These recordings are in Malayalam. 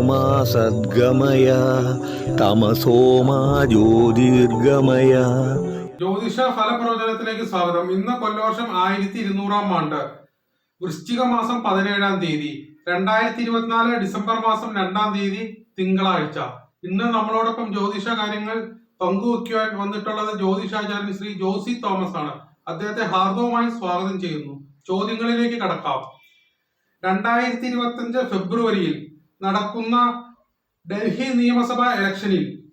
സദ്ഗമയ തമസോമാ ജ്യോതിർഗമയ. ജ്യോതിഷ ഫലപ്രവചനത്തിലേക്ക് സ്വാഗതം. ഇന്ന് കൊല്ലവർഷം ആയിരത്തി ഇരുന്നൂറാം ആണ്ട്. വൃശ്ചിക മാസം പതിനേഴാം തീയതി. രണ്ടായിരത്തി ഇരുപത്തിനാല് ഡിസംബർ മാസം രണ്ടാം തീയതി തിങ്കളാഴ്ച. ഇന്ന് നമ്മളോടൊപ്പം ജ്യോതിഷ കാര്യങ്ങൾ പങ്കുവയ്ക്കുവാൻ വന്നിട്ടുള്ളത് ജ്യോതിഷാചാര്യൻ ശ്രീ ജോസി തോമസ് ആണ്. അദ്ദേഹത്തെ ഹാർദവുമായി സ്വാഗതം ചെയ്യുന്നു. ചോദ്യങ്ങളിലേക്ക് കടക്കാം. രണ്ടായിരത്തി ഇരുപത്തി അഞ്ച് ഫെബ്രുവരിയിൽ നടക്കുന്ന ഡൽഹി നിയമസഭാ ഇലക്ഷനിൽ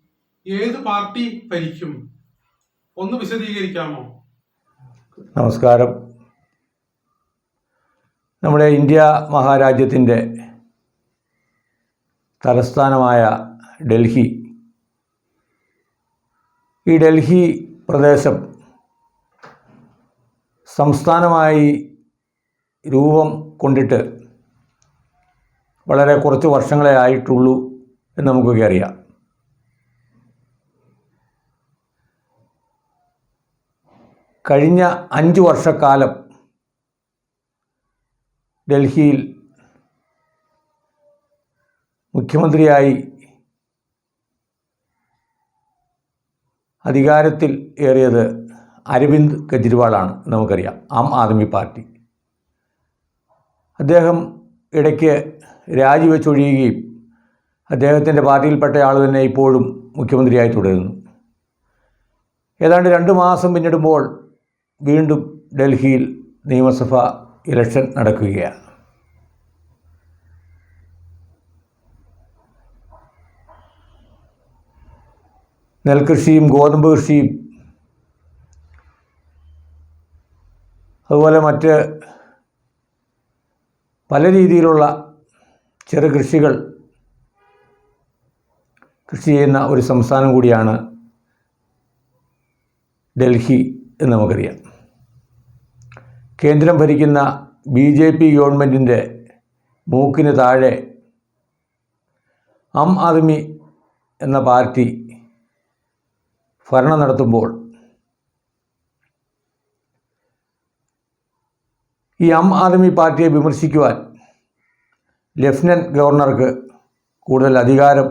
ഏത് പാർട്ടി ഭരിക്കും? ഒന്ന് വിശദീകരിക്കാമോ? നമസ്കാരം. നമ്മുടെ ഇന്ത്യ മഹാരാജ്യത്തിന്റെ തലസ്ഥാനമായ ഡൽഹി. ഈ ഡൽഹി പ്രദേശം സംസ്ഥാനമായി രൂപം കൊണ്ടിട്ട് വളരെ കുറച്ച് വർഷങ്ങളെ ആയിട്ടുള്ളൂ എന്ന് നമുക്കൊക്കെ അറിയാം. കഴിഞ്ഞ അഞ്ച് വർഷക്കാലം ഡൽഹിയിൽ മുഖ്യമന്ത്രിയായി അധികാരത്തിൽ ഏറിയത് അരവിന്ദ് കെജ്രിവാളാണ് നമുക്കറിയാം. ആം ആദ്മി പാർട്ടി. അദ്ദേഹം ഇടയ്ക്ക് രാജിവെച്ചൊഴിയുകയും അദ്ദേഹത്തിന്റെ പാർട്ടിയിൽപ്പെട്ട ആൾ തന്നെ ഇപ്പോഴും മുഖ്യമന്ത്രിയായി തുടരുന്നു. ഏതാണ്ട് രണ്ട് മാസം പിന്നിടുമ്പോൾ വീണ്ടും ഡൽഹിയിൽ നിയമസഭ ഇലക്ഷൻ നടക്കുകയാണ്. നെൽകൃഷിയും ഗോതമ്പ് കൃഷിയും അതുപോലെ മറ്റ് പല രീതിയിലുള്ള ചെറു കൃഷികൾ കൃഷി ചെയ്യുന്ന ഒരു സംസ്ഥാനം കൂടിയാണ് ഡൽഹി എന്ന് നമുക്കറിയാം. കേന്ദ്രം ഭരിക്കുന്ന ബി ജെ പി ഗവൺമെന്റിന്റെ മൂക്കിന് താഴെ ആം ആദ്മി എന്ന പാർട്ടി ഭരണം നടത്തുമ്പോൾ ഈ ആം ആദ്മി പാർട്ടിയെ വിമർശിക്കുവാൻ ലഫ്റ്റനന്റ് ഗവർണർക്ക് കൂടുതൽ അധികാരം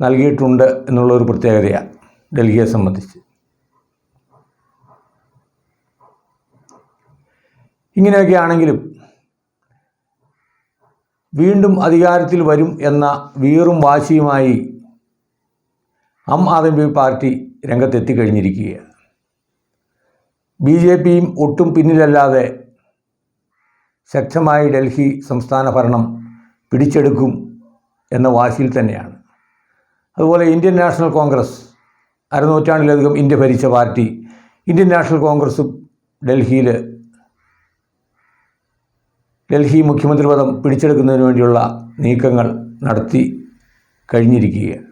നൽകിയിട്ടുണ്ട് എന്നുള്ളൊരു പ്രത്യേകതയാണ് ഡൽഹിയെ സംബന്ധിച്ച്. ഇങ്ങനെയൊക്കെ ആണെങ്കിലും വീണ്ടും അധികാരത്തിൽ വരും എന്ന വീറും വാശിയുമായി ആം ആദ്മി പാർട്ടി രംഗത്തെത്തിക്കഴിഞ്ഞിരിക്കുകയാണ്. ബി ജെ പിയും ഒട്ടും പിന്നിലല്ലാതെ ശക്തമായി ഡൽഹി സംസ്ഥാന ഭരണം പിടിച്ചെടുക്കും എന്ന വാശിയിൽ തന്നെയാണ്. അതുപോലെ ഇന്ത്യൻ നാഷണൽ കോൺഗ്രസ് അരനൂറ്റാണ്ടിലധികം ഇന്ത്യ ഭരിച്ച പാർട്ടി ഇന്ത്യൻ നാഷണൽ കോൺഗ്രസും ഡൽഹിയിൽ ഡൽഹി മുഖ്യമന്ത്രി പദം പിടിച്ചെടുക്കുന്നതിന് വേണ്ടിയുള്ള നീക്കങ്ങൾ നടത്തി കഴിഞ്ഞിരിക്കുകയാണ്.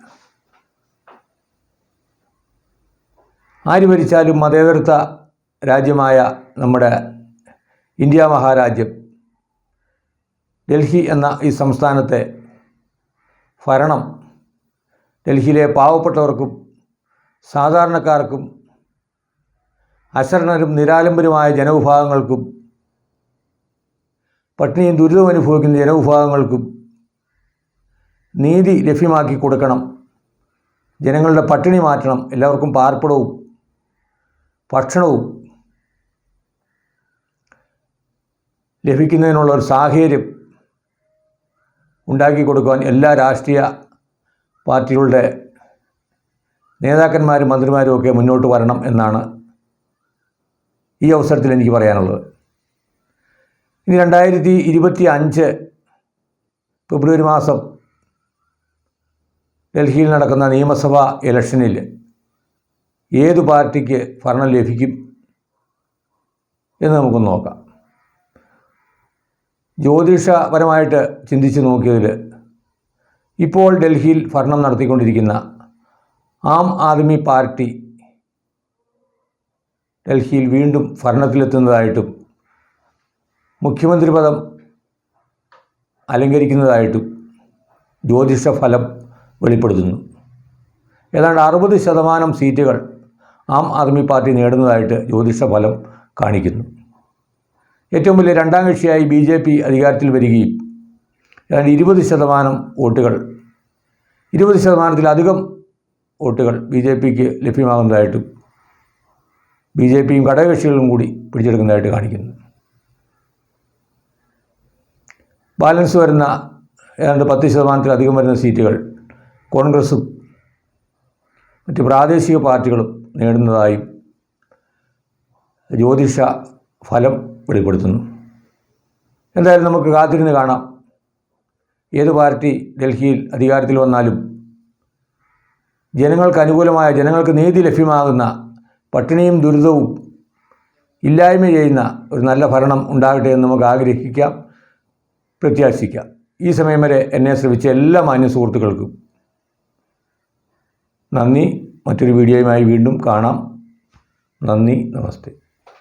ആര് ഭരിച്ചാലും മതേതരത്വ രാജ്യമായ നമ്മുടെ ഇന്ത്യ മഹാരാജ്യം ഡൽഹി എന്ന ഈ സംസ്ഥാനത്തെ ഭരണം ഡൽഹിയിലെ പാവപ്പെട്ടവർക്കും സാധാരണക്കാർക്കും അശരണരും നിരാലംബരുമായ ജനവിഭാഗങ്ങൾക്കും പട്ടിണിയും ദുരിതവും അനുഭവിക്കുന്ന ജനവിഭാഗങ്ങൾക്കും നീതി ലഭ്യമാക്കി കൊടുക്കണം. ജനങ്ങളുടെ പട്ടിണി മാറ്റണം. എല്ലാവർക്കും പാർപ്പിടവും ഭക്ഷണവും ലഭിക്കുന്നതിനുള്ള ഒരു സാഹചര്യം ഉണ്ടാക്കി കൊടുക്കുവാൻ എല്ലാ രാഷ്ട്രീയ പാർട്ടികളുടെ നേതാക്കന്മാരും മന്ത്രിമാരും ഒക്കെ മുന്നോട്ട് വരണം എന്നാണ് ഈ അവസരത്തിൽ എനിക്ക് പറയാനുള്ളത്. ഇനി രണ്ടായിരത്തി ഇരുപത്തി അഞ്ച് ഫെബ്രുവരി മാസം ഡൽഹിയിൽ നടക്കുന്ന നിയമസഭാ ഇലക്ഷനിൽ ഏത് പാർട്ടിക്ക് ഭരണം ലഭിക്കും എന്ന് നമുക്കൊന്ന് നോക്കാം. ജ്യോതിഷപരമായിട്ട് ചിന്തിച്ച് നോക്കിയതിൽ ഇപ്പോൾ ഡൽഹിയിൽ ഭരണം നടത്തിക്കൊണ്ടിരിക്കുന്ന ആം ആദ്മി പാർട്ടി ഡൽഹിയിൽ വീണ്ടും ഭരണത്തിലെത്തുന്നതായിട്ടും മുഖ്യമന്ത്രി പദം അലങ്കരിക്കുന്നതായിട്ടും ജ്യോതിഷ ഫലം വെളിപ്പെടുത്തുന്നു. ഏതാണ്ട് അറുപത് ശതമാനം സീറ്റുകൾ ആം ആദ്മി പാർട്ടി നേടുന്നതായിട്ട് ജ്യോതിഷ ഫലം കാണിക്കുന്നു. ഏറ്റവും വലിയ രണ്ടാം കക്ഷിയായി ബി ജെ പി അധികാരത്തിൽ വരികയും ഏതാണ്ട് ഇരുപത് ശതമാനം വോട്ടുകൾ ഇരുപത് ശതമാനത്തിലധികം വോട്ടുകൾ ബി ജെ പിക്ക് ലഭ്യമാകുന്നതായിട്ടും ബി ജെ പിയും ഘടകകക്ഷികളും കൂടി പിടിച്ചെടുക്കുന്നതായിട്ട് കാണിക്കുന്നു. ബാലൻസ് വരുന്ന ഏതാണ്ട് പത്ത് ശതമാനത്തിലധികം വരുന്ന സീറ്റുകൾ കോൺഗ്രസും മറ്റ് പ്രാദേശിക പാർട്ടികളും നേടുന്നതായും ജ്യോതിഷ ഫലം വെളിപ്പെടുത്തുന്നു. എന്തായാലും നമുക്ക് കാത്തിരുന്ന് കാണാം. ഏത് പാർട്ടി ഡൽഹിയിൽ അധികാരത്തിൽ വന്നാലും ജനങ്ങൾക്ക് അനുകൂലമായ ജനങ്ങൾക്ക് നീതി ലഭ്യമാകുന്ന പട്ടിണിയും ദുരിതവും ഇല്ലായ്മ ചെയ്യുന്ന ഒരു നല്ല ഭരണം ഉണ്ടാകട്ടെ എന്ന് നമുക്ക് ആഗ്രഹിക്കാം പ്രത്യാശിക്കാം. ഈ സമയം വരെ എന്നെ ശ്രമിച്ച എല്ലാ മാന്യ സുഹൃത്തുക്കൾക്കും നന്ദി. മറ്റൊരു വീഡിയോയുമായി വീണ്ടും കാണാം. നന്ദി. നമസ്തേ.